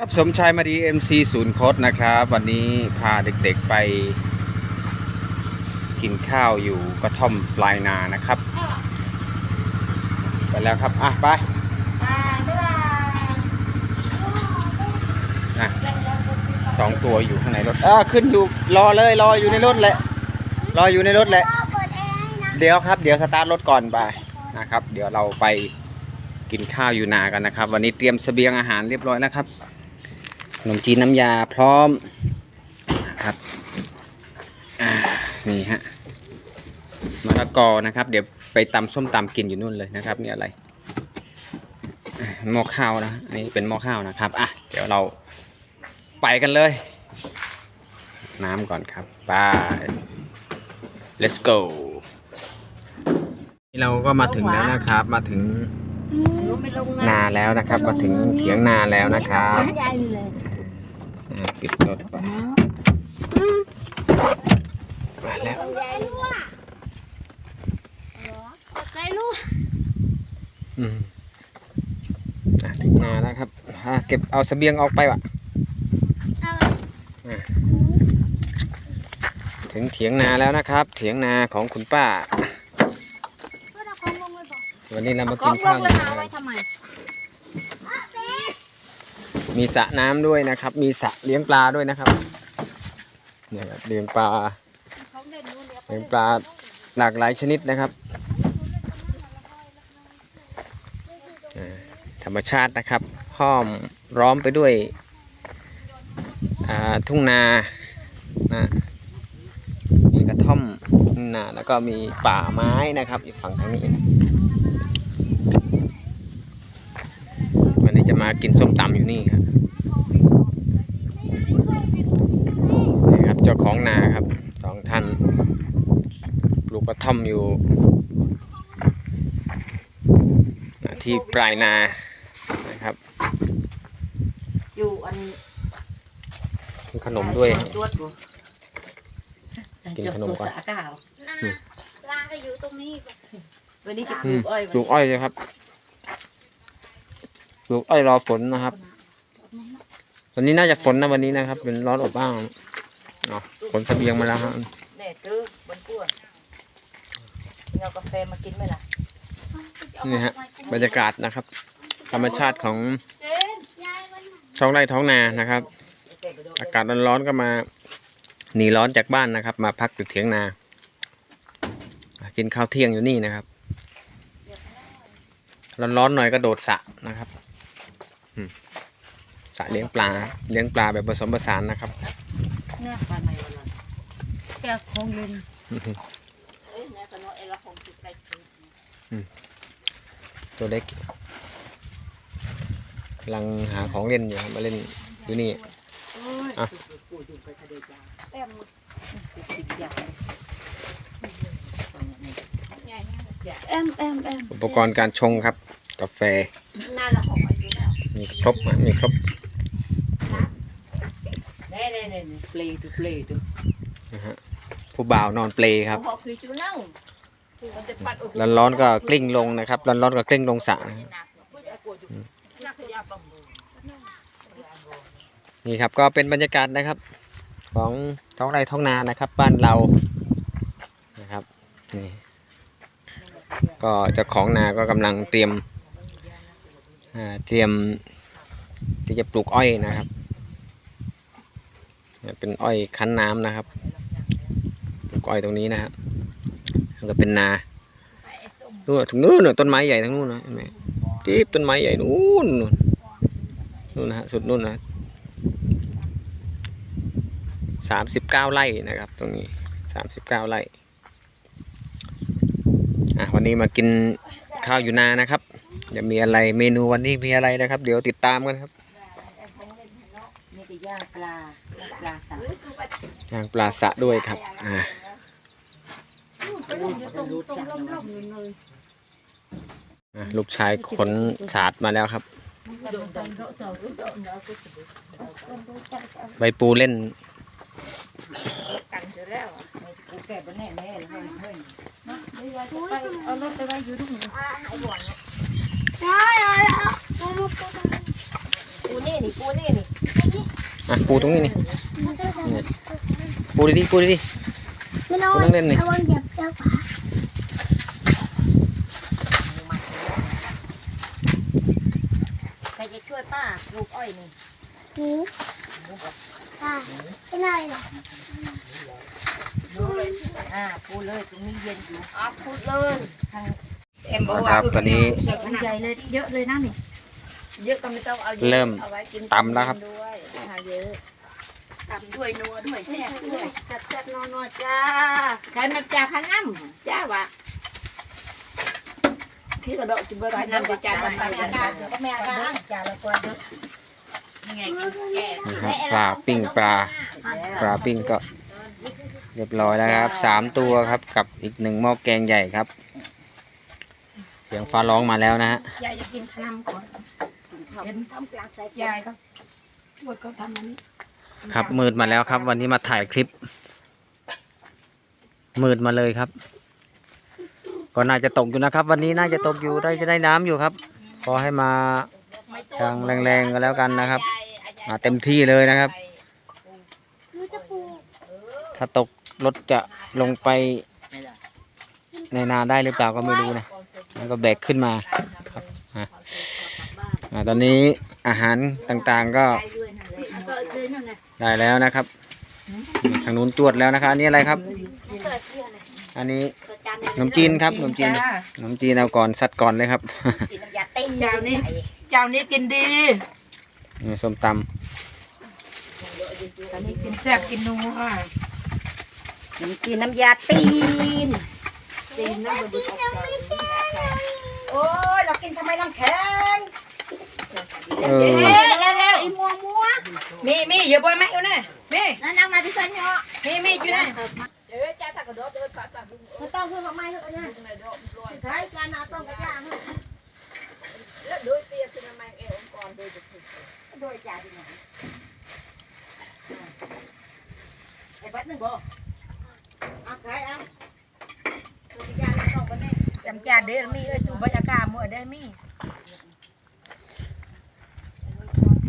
ครับสมชายมาดี MC ศูนย์โคดนะครับ วันนี้พาเด็กๆไป กินข้าวอยู่กระท่อมปลายนานะครับ ไปแล้วครับ อะ ไปอะสองตัวอยู่ข้างในรถอ่าขึ้นอยู่รอเลยรออยู่ในรถแหละ รออยู่ในรถแหละ เดี๋ยวครับ เดี๋ยวสตาร์ทรถก่อนไปนะครับ เดี๋ยวเราไปกินข้าวอยู่นากันนะครับ วันนี้เตรียมเสบียงอาหารเรียบร้อยแล้วครับข นมจีนน้ำยาพร้อมนะครับอ่านี่ฮะมะละกอนะครับ เดี๋ยวไปตำส้มตำกินอยู่นู่นเลยนะครับนี่อะไรอ่าหม้อข้าวนะอันนี้เป็นหม้อข้าวนะครับอะเดี๋ยวเราไปกันเลย น้ำก่อนครับไป let's go นี่เราก็มาถึงแล้วนะครับ มาถึงนาแล้วนะครับ มาถึงเถียงนาแล้วนะครับ อ่าปิดรถไปมาแล้วใจลูกอืมอะถึงนาแล้วครับอ่าเก็บเอาเสบียงออกไปวะเอาอะถึงเถียงนาแล้วนะครับ เถียงนาของคุณป้าก็ตะคองลงไปบอกวันนี้เรามาก้กิอนงลข้าวงอไปยู่หานาไว้ทำไม มีสระน้ำด้วยนะครับ มีสระเลี้ยงปลาด้วยนะครับเนี่ยครับเลี้ยงปลาเลี้ยงปลาหลากหลายชนิดนะครับ ธรรมชาตินะครับห้อมร้อมไปด้วยอ่าทุ่งนานะมีกระท่อมนาแล้วก็มีป่าไม้นะครับอีกฝั่งทางนี้นะวันนี้จะ มากินส้มตำอยู่นี่ครับนี่ครับเจ้าของนาครับสองท่านปลูกกระท่อมอยู่อ่าที่ปลายนานะครับ อยู่อันมีขนมด้วยตรวจบ่กินขนมก่อนตัวสะกาวน่าปลาก็อยู่ตรงนี้ก่อนวันนี้จะปอืลูมกอ้อยปลูกอ้อยเลยครับ ปลูกอ้อยรอฝนนะครับ วันนี้น่าจะฝนนะวันนี้นะครับ เป็นร้อนอบอ้าวอ๋อฝนเสบียงมาแล้วครับแน่ตื้อบนกั้วเอากาแฟมากินไหมล่ะนี่ฮะบรรยากาศนะครับ ธรรมชาติของเจนยายวันไหนท้องไร่ท้องนานะครับ อากาศร้อนๆก็มาหนีร้อนจากบ้านนะครับ มาพักอยู่เถียงนา กินข้าวเที่ยงอยู่นี่นะครับ ร้อนๆหน่อยก็โดดสระนะครับอืม สระเลี้ยงปลา เลี้ยงปลาแบบผสมผสานนะครับเนี่ยปลาใหม่วันนั้นแกคงเล่นเอ้ยเนี่ยก็น้อยเอละคงติดไปกินตัวเล็กกำลังหาของเล่นอยู่ครับมาเล่นอยู่นี่โอ้ยอะปู่อยู่ไปทะเลยาแต้มติดยาใหญ่แอมแอมแอมอุปกรณ์การชงครับ กาแฟ ครบอะมีครบแน่แน่แน่เปลตัวเปลตัวนะฮะผู้บ่าวนอนเปลครับ หอคือจูเน่ามันจะปัดอุดร้อนๆก็กลิ้งลงนะครับ ร้อนๆก็กลิ้งลงสระนะครับนักขยับบังบูนี่ครับก็เป็นบรรยากาศนะครับ ของท้องไร่ท้องนานะครับ บ้านเรานะครับนี่ก็เจ้าของนาก็กำลังเตรียมอ่าเตรียม ที่จะปลูกอ้อยนะครับ เป็นอ้อยคั้นน้ำนะครับ ปลูกอ้อยตรงนี้นะครับแล้วก็เป็นนานู่นถึงนู่นน่ะต้นไม้ใหญ่ทั้งนู่นนะเห็นไหมทีบต้นไม้ใหญ่นู่นนู่นนู่นนะฮะสุดนู่นนะสามสิบเก้าไร่นะครับ ตรงนี้สามสิบเก้าไร่อะวันนี้มากินข้าวอยู่นานะครับ จะมีอะไรเมนูวันนี้มีอะไรนะครับ เดี๋ยวติดตามกันครับนี่ก็ย่างปลาปลาสาย่างปลาสะด้วยครับอ่าลูกชายขนสาดมาแล้วครับ ใบปูเล่นกันอยู่แล้วกูแก่บนเลยเฮ้ยเอารถไปไว้อยู่ตรงนี้ อ่าหายบ่อนใช่เอาแล้วปูนี่นี่ปูนี่นี่อะปูตรงนี้นี่นี่ปูดีๆปูดีไม่น้อปูยนั่งเล่นนี่ระวังเหยียบเจ้าขาใครจะช่วยป้าปลูกอ้อยนี่หนีค่ะเป็นอะไรล่ะดูเลยอ่าปูเลยตรงนี้เย็นอยู่อะปูเลยทางเอ็ มๆบอกนะคว่ารับตอนนี้เชือกขนาดใหญ่เลยเยอะเลยนะนี่เยอะก็ไม่ต้องเอาเยอะเริ่มเอาไว้กินตำแล้วครับ ด้วยทาเยอะตำด้วยนัวด้วยแซ่บด้วยจัดแซ่บๆนัวๆจ้าใครมาจ่าพันน้ำจ้าวะพี่กระโดดจุบเบอร์พันน้ำจะจ่าทำไปกันก็ไม่อาการจ่าละตัวเยอะยังไงกินแก่นี่ครับปลาปิ้งปลาปลาปิ้งก็ เรียบร้อยแล้วครับสามตัวครับ กับอีกหนึ่งหม้อแกงใหญ่ครับ เสียงฟ้าร้องมาแล้วนะฮะยายจะกินขนมก่อนเห็นทำปลาใส่ยายก็ปวดก็ทำอันนี้ครับมืดมาแล้วครับ วันนี้มาถ่ายคลิป มืดมาเลยครับ ก็น่าจะตกอยู่นะครับ วันนี้น่าจะตกอยู่ได้จะได้น้ำอยู่ครับขอให้มาทางแรงๆก็แล้วกันนะครับ มาเต็มที่เลยนะครับ หนูจะปลูกถ้าตกรถจะลงไปในนาได้หรือเปล่าก็ไม่รู้นะ แล้วก็แบกขึ้นมาครับอะอะตอนนี้อาหารต่างๆก็เอาเสิร์ฟเลยนู่นน่ะได้แล้วนะครับ ทางนู้นจวดแล้วนะครับอันนี้อะไรครับเสิร์ฟเพื่อนเลยอันนี้เสิร์ฟจานเดียวขนมจีนครับขนมจีนขนมจีนเอาก่อนสัดก่อนเลยครับกินน้ำยาติ้งเจ้านี้เจ้านี้กินดีนี่ส้มตเจ้านี้กินแซ่บกินนัวน้ำจีนน้ำยาตีน ตีนน้ำมันดูออกโอ้ยเรากินทำไมน้ำแข็งำเออเร็วเร็วเร็วอีมัวมัวมีมีอย่าบ่อยไหมเอาเนี่ยมีนั่นนั่งมาที่เส้นเนาะมีมีอยู่นะเดี๋ยวจ้าตากระโดดเดินปะปะไม่ต้องเพื่อมาไม่เถอะเนี่ยใช้จานนาต้องกระจ่างเลยแล้วโดยเตี้ยขึ้นมาใหม่เอวก่อนโดยจะถึงโดยจานที่ไหนไอ้บัดนึงบ่เอาใครเอา จำจาเด้มีเอ้ยตูบรรยากาศมื้อได้มี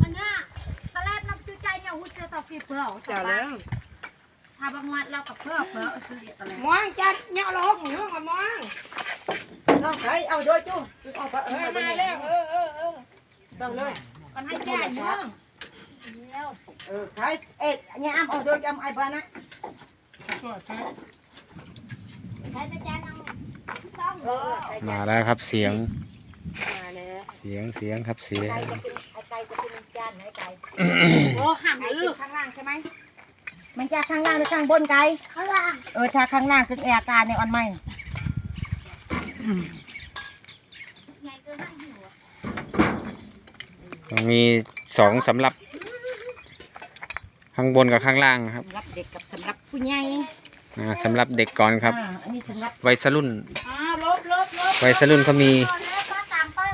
อันน่ะตอนแรกน้ำจุใจเนี่ยหุ่นเสื้อต่อฟีเปล่าจ้าแล้วถ้าบางวันเรากับเพื่อเพื่อคือเดียวนเลยมองจัดเนาะเราหกหมูมามองเอาใครเอาโดยจูเอาไปเออมาแล้วเออเออเออต้องเลยกันให้แจ้งเนาะแล้วเออใครเอ็ดเนี่ยอ้ำเอาโดยจำไอ้บ้านะใช้านเอาต้องเออ มาแล้วครับเสียง มาแล้วเสียงเสียงครับเสียงไก่จะกินไก่จะกินจานไหนไก่โอ้ห่างไก่ลึกิกนข้างล่างใช่ไหมมันจะข้างล่างหรือข้างบนไกข้างล่างเออถ้าข้างล่างคือแอร์อาการในออนไม้ไงเกินห้างหัวต้องมีสองสำหรับ ข้างบนกับข้างล่างครับสำหรับเด็กกับสำหรับผู้ใหญ่ อ่าสำหรับเด็กก่อนครับ อ่าอันนี้สำหรับวัยรุ่นอ้าวลบลบลบวัยรุ่นเขามีแล้วป้าตามป้า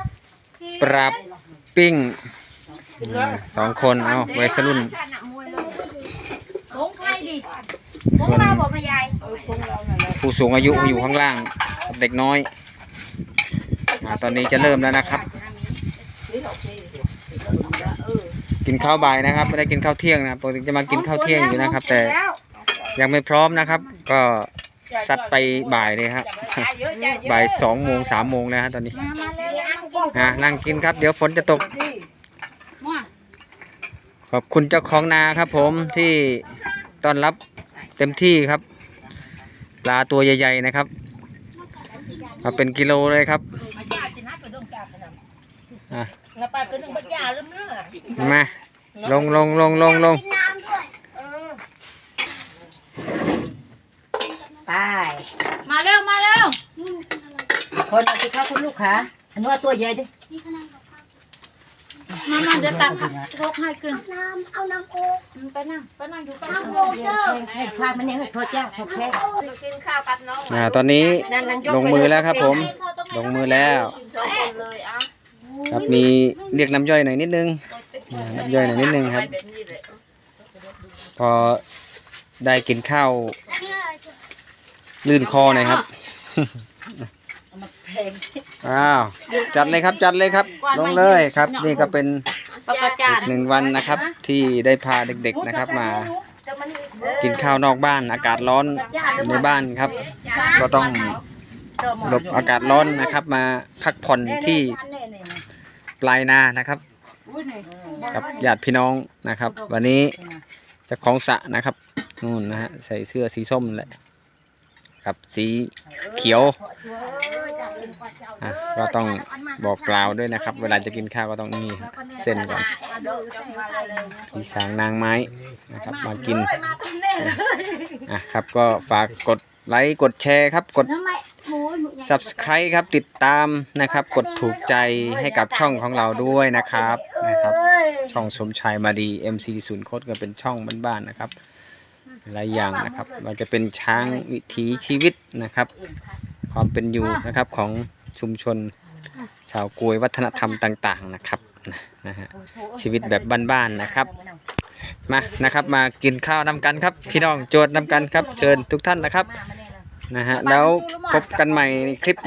ที่ปลาปิ้งอ่าสองคนเอาวัยรุ่นชาหนักมวยเลยผงใครดิผงเราบอกมายายเออพวกเรานั่นแหละผู้สูงอายุอยู่ข้างล่าง เด็กน้อยอาตอนนี้จะเริ่มแล้วนะครับนี่โอเคเออกินข้าวบ่ายนะครับไม่ได้กินข้าวเที่ยงนะปกติจะมากินข้าวเที่ยงอยู่นะครับ แต่ ยังไม่พร้อมนะครับ ก็ซัดไปบ่ายเลยครับเยอะจ้าเยอะบ่ายสองโมงสามโมงแล้วฮะตอนนี้มามาเร็วอะอะนั่งกินครับ เดี๋ยวฝนจะตกมั่วขอบคุณเจ้าของนาครับ ผมที่ต้อนรับเต็มที่ครับปลาตัวใหญ่ๆนะครับมาเป็นกิโลเลยครับมาจ้าจะนัดไปดงจ้าขนาดอะงาปลาตัวนึงบัดจ้าลืมเนื้อมาลงลงลงลงลง กินน้ำด้วย ไป มาเร็วมาเร็วคนเอาสิครับคุณลูกค้าอันนู้นตัวใหญ่ดิมามาเดี๋ยวตักรกให้กินน้ำเอาน้ำโอ๊กไปนั่งไปนั่งอยู่กับน้ำน้ำโอ๊กเด้อให้พามันเนี่ยให้โทษเจ้าโทษแค่กินข้าวกับน้องอ่าตอนนี้นั่นนั่นลงมือแล้วครับผม ลงมือแล้วกินสองคนเลยอะครับมีเรียกน้ำย่อยหน่อยนิดนึงอ่าน้ำย่อยหน่อยนิดนึงครับแบบนี้เลยพอได้กินข้าว อันนี้อะไรจ๊ะ ลื่นคอหน่อยครับเอามาแพงอ้าว จัดเลยครับจัดเลยครับ ลงเลยครับ นี่ก็เป็นปกจาอีนกหนึ่งวันนะครับ ที่ได้พาเด็กๆนะครับมา กินข้าวนอกบ้าน อากาศร้อนอยู่ในบ้านครับ ก็ต้องหลบอากาศร้อนนะครับ มาพักผ่อนที่ปลายนานะครับ กับญาติพี่น้องนะครับ วันนี้เจะของสระนะครับนู่นนะฮะใส่เสื้อสีส้มแหละ กับสีเขียวอะก็ต้องบอกกล่าวด้วยนะครับ เวลาจะกินข้าวก็ต้องนี่เส้นก่อนมีสางนางไม้นะครับ มากินอะครับก็ฝากกดไลค์กดแชร์ครับกด subscribe ครับติดตามนะครับ กดถูกใจให้กับช่องของเราด้วยนะครับนะครับ ช่องสมชายมาดี MC ศูนย์โคตรก็เป็นช่องบ้านๆนะครับ หลายอย่างนะครับมันจะเป็นช้างวิถีชีวิตนะครับ ความเป็นอยู่นะครับของชุมชน ชาวกวยวัฒนธรรมต่าง ๆนะครับนะนะฮะชีวิตแบบบ้านๆนะครับ มานะครับ มากินข้าวน้ำกันครับ พี่น้องโจทย์น้ำกันครับ เชิญทุกท่านนะครับนะฮะแล้วพบกันใหม่ในคลิป